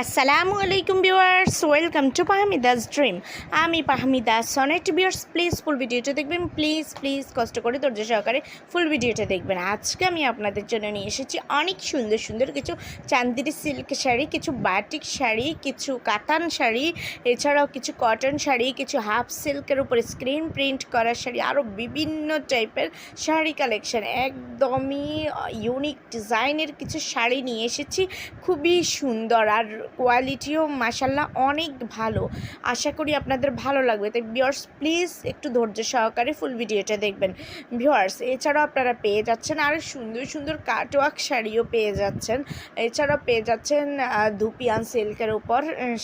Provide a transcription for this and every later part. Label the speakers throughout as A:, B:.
A: আসসালামু আলাইকুম viewers welcome to Pahmida's dream আমি Pahmida Sonet viewers please full ভিডিওটা দেখবেন। প্লিজ প্লিজ কষ্ট করে ধৈর্য সহকারে ফুল ভিডিওটা দেখবেন। আজকে আমি আপনাদের জন্য নিয়ে এসেছি অনেক সুন্দর সুন্দর কিছু চান্দির সিল্ক শাড়ি, কিছু বাটিক শাড়ি, কিছু কাতান শাড়ি, এছাড়াও কিছু কটন শাড়ি, কিছু হাফ সিল্কের উপরে স্ক্রিন প্রিন্ট করা শাড়ি আরও বিভিন্ন টাইপের শাড়ি কালেকশন একদমই ইউনিক ডিজাইনের কিছু শাড়ি নিয়ে এসেছি। খুবই সুন্দর আর কোয়ালিটিও মাসাল্লাহ অনেক ভালো। আশা করি আপনাদের ভালো লাগবে। তাই ভিওয়ার্স প্লিজ একটু ধৈর্য সহকারে ফুল ভিডিওটা দেখবেন। ভিওয়ার্স এছাড়াও আপনারা পেয়ে যাচ্ছেন আরও সুন্দর সুন্দর কাটওয়ার্ক শাড়িও পেয়ে যাচ্ছেন। এছাড়াও পেয়ে যাচ্ছেন ধুপিয়ান সিল্কের উপর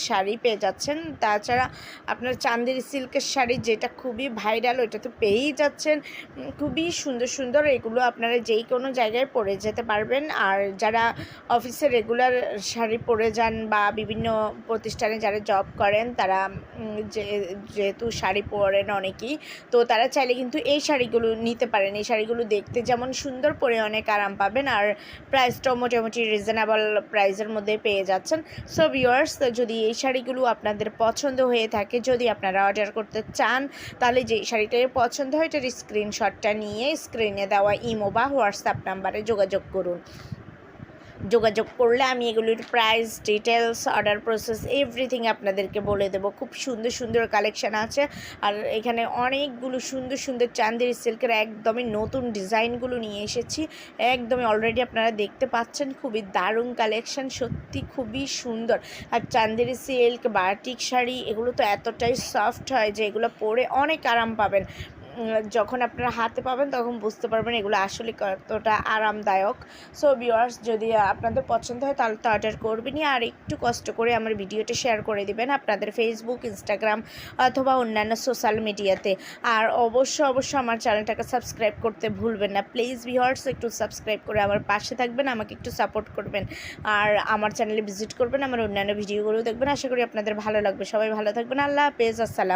A: শাড়ি পেয়ে যাচ্ছেন। তাছাড়া আপনার চান্দের সিল্কের শাড়ি যেটা খুবই ভাইরাল ওইটা তো পেয়েই যাচ্ছেন। খুবই সুন্দর সুন্দর এগুলো আপনারা যেই কোনো জায়গায় পরে যেতে পারবেন। আর যারা অফিসে রেগুলার শাড়ি পরে যান বা বিভিন্ন প্রতিষ্ঠানে যারা জব করেন, তারা যে, যেহেতু শাড়ি পরেন অনেকেই, তো তারা চাইলে কিন্তু এই শাড়িগুলো নিতে পারেন। এই শাড়িগুলো দেখতে যেমন সুন্দর পরে অনেক আরাম পাবেন আর প্রাইসটাও মোটামুটি রিজনেবল প্রাইসের মধ্যে পেয়ে যাচ্ছেন। সো ভিউয়ার্স যদি এই শাড়িগুলো আপনাদের পছন্দ হয়ে থাকে, যদি আপনারা অর্ডার করতে চান, তাহলে যে শাড়িটাই পছন্দ হয়, এটার স্ক্রিনশটটা নিয়ে স্ক্রিনে দেওয়া ইমো বা হোয়াটসঅ্যাপ নাম্বারে যোগাযোগ করুন। যোগাযোগ করলে আমি এগুলির price details order process everything আপনাদেরকে বলে দেবো। খুব সুন্দর সুন্দর কালেকশান আছে। আর এখানে অনেকগুলো সুন্দর সুন্দর চান্দের সিল্কের একদমই নতুন ডিজাইনগুলো নিয়ে এসেছি। একদমই অলরেডি আপনারা দেখতে পাচ্ছেন, খুবই দারুণ কালেকশান সত্যি খুবই সুন্দর। আর চান্দেরি সিল্ক, বাটিক শাড়ি, এগুলো তো এতটাই সফট হয় যে এগুলো পরে অনেক আরাম পাবেন। যখন আপনারা হাতে পাবেন তখন বুঝতে পারবেন এগুলো আসলে কতটা আরামদায়ক। সো ভিউয়ার্স যদি আপনাদের পছন্দ হয় তাহলে তো অর্ডার করবেনই। আর একটু কষ্ট করে আমার ভিডিওটা শেয়ার করে দিবেন আপনাদের ফেসবুক ইনস্টাগ্রাম অথবা অন্যান্য সোশ্যাল মিডিয়াতে আর অবশ্য অবশ্য আমার চ্যানেলটাকে সাবস্ক্রাইব করতে ভুলবেন না। প্লিজ ভিউয়ার্স একটু সাবস্ক্রাইব করে আমার পাশে থাকবেন, আমাকে একটু সাপোর্ট করবেন। আর আমার চ্যানেলে ভিজিট করবেন, আমার অন্যান্য ভিডিওগুলো দেখবেন। আশা করি আপনাদের ভালো লাগবে। সবাই ভালো থাকবেন। আল্লাহ হাফেজ। আসসালাম।